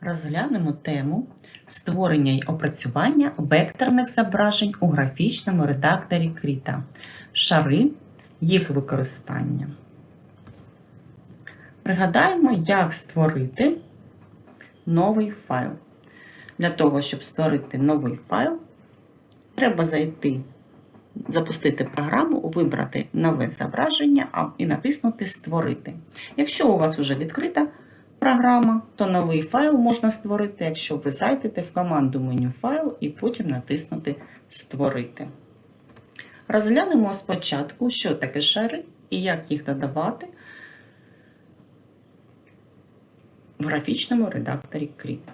Розглянемо тему створення й опрацювання векторних зображень у графічному редакторі Кріта. Шари, їх використання. Пригадаємо, як створити новий файл. Для того, щоб створити новий файл, треба зайти, запустити програму, вибрати нове зображення і натиснути Створити. Якщо у вас вже відкрита програма, то новий файл можна створити, якщо ви зайдете в команду меню файл і потім натиснути Створити. Розглянемо спочатку, що таке шари і як їх додавати в графічному редакторі Krita.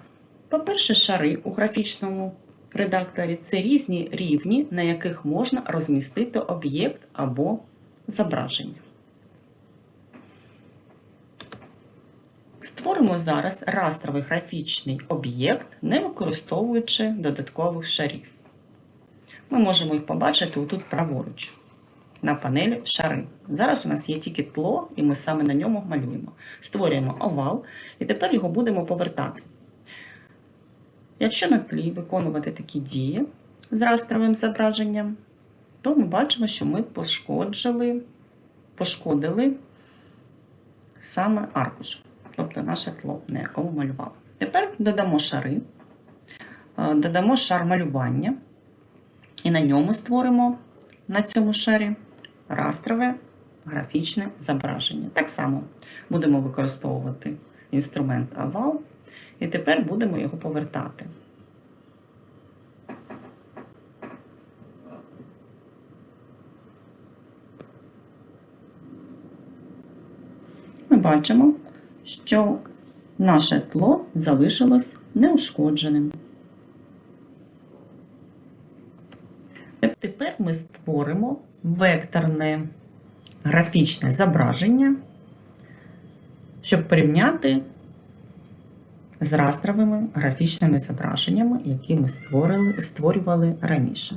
По-перше, шари у графічному редакторі це різні рівні, на яких можна розмістити об'єкт або зображення. Створимо зараз растровий графічний об'єкт, не використовуючи додаткових шарів. Ми можемо їх побачити отут праворуч на панелі шари. Зараз у нас є тільки тло, і ми саме на ньому малюємо. Створюємо овал, і тепер його будемо повертати. Якщо на тлі виконувати такі дії з растровим зображенням, то ми бачимо, що ми пошкоджили, пошкодили саме аркуш, тобто наше тло, на якому малювали. Тепер додамо шари, е, додамо шар малювання, і на ньому створимо на цьому шарі растрове графічне зображення. Так само будемо використовувати інструмент овал, і тепер будемо його повертати. Ми бачимо, що наше тло залишилось неушкодженим. Тепер ми створимо векторне графічне зображення, щоб порівняти з растровими графічними зображеннями, які ми створювали раніше.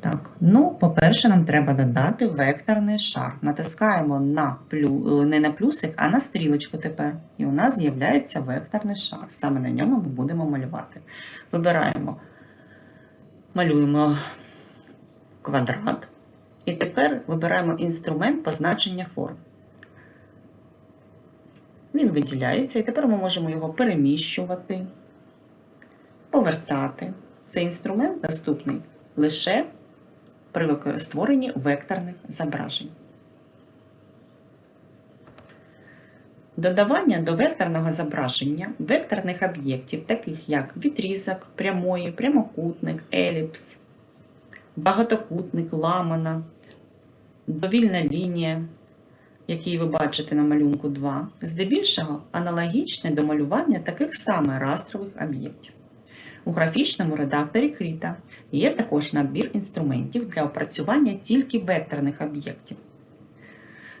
Так, ну, по-перше, нам треба додати векторний шар. Натискаємо на плю, не на плюсик, а на стрілочку тепер. І у нас з'являється векторний шар. Саме на ньому ми будемо малювати. Вибираємо, малюємо квадрат. І тепер вибираємо інструмент позначення форм. Він виділяється, і тепер ми можемо його переміщувати, повертати. Цей інструмент доступний лише при створенні векторних зображень. Додавання до векторного зображення векторних об'єктів, таких як відрізок, прямої, прямокутник, еліпс, багатокутник, ламана, довільна лінія, який ви бачите на малюнку 2, здебільшого аналогічне до малювання таких саме растрових об'єктів. У графічному редакторі Кріта є також набір інструментів для опрацювання тільки векторних об'єктів.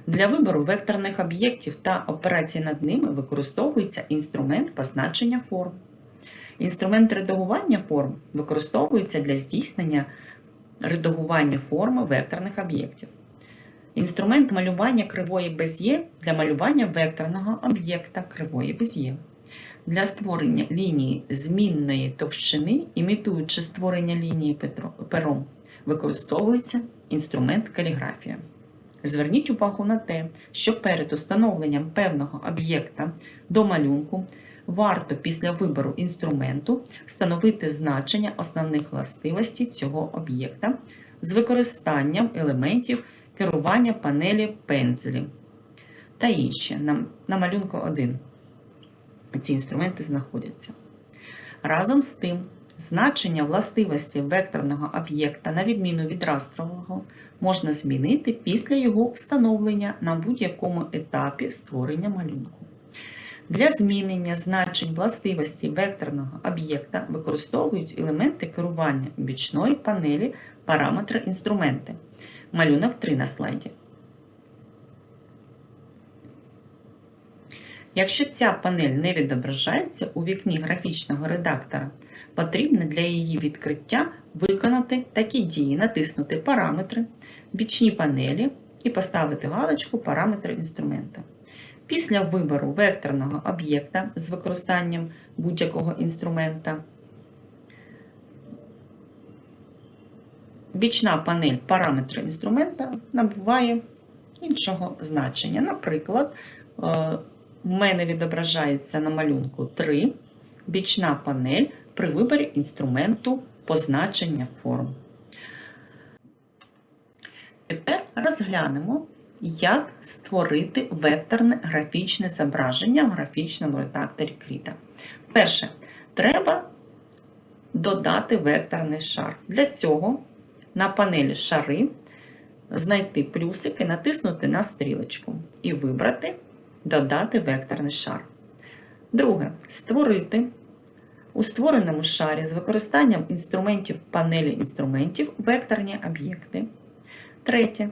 Для вибору векторних об'єктів та операцій над ними використовується інструмент позначення форм. Інструмент редагування форм використовується для здійснення редагування форми векторних об'єктів. Інструмент малювання кривої без'є для малювання векторного об'єкта кривої без'є. Для створення лінії змінної товщини, імітуючи створення лінії пером, використовується інструмент каліграфія. Зверніть увагу на те, що перед установленням певного об'єкта до малюнку варто після вибору інструменту встановити значення основних властивостей цього об'єкта з використанням елементів керування панелі пензелі та інші на, на малюнку 1 ці інструменти знаходяться. Разом з тим, значення властивості векторного об'єкта, на відміну від растрового, можна змінити після його встановлення на будь-якому етапі створення малюнку. Для змінення значень властивості векторного об'єкта використовують елементи керування бічної панелі параметри інструменти. Малюнок 3 на слайді. Якщо ця панель не відображається у вікні графічного редактора, потрібно для її відкриття виконати такі дії: натиснути параметри, бічні панелі і поставити галочку параметри інструмента. Після вибору векторного об'єкта з використанням будь-якого інструмента бічна панель параметри інструмента набуває іншого значення. Наприклад, е, в мене відображається на малюнку 3 бічна панель при виборі інструменту позначення форм. Тепер розглянемо, як створити векторне графічне зображення в графічному редакторі Кріта. Перше, треба додати векторний шар. Для цього на панелі шари знайти плюсик і натиснути на стрілочку і вибрати Додати векторний шар. Друге. Створити у створеному шарі з використанням інструментів панелі інструментів векторні об'єкти. Третє.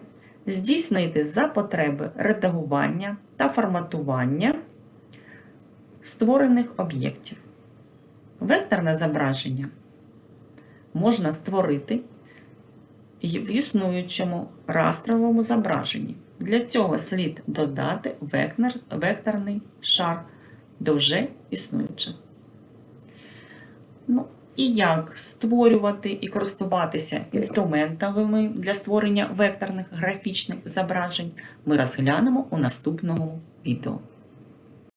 Здійснити за потреби редагування та форматування створених об'єктів. Векторне зображення можна створити в існуючому растровому зображенні. Для цього слід додати вектор, векторний шар до вже існуючих. Ну, і як створювати і користуватися інструментами для створення векторних графічних зображень ми розглянемо у наступному відео.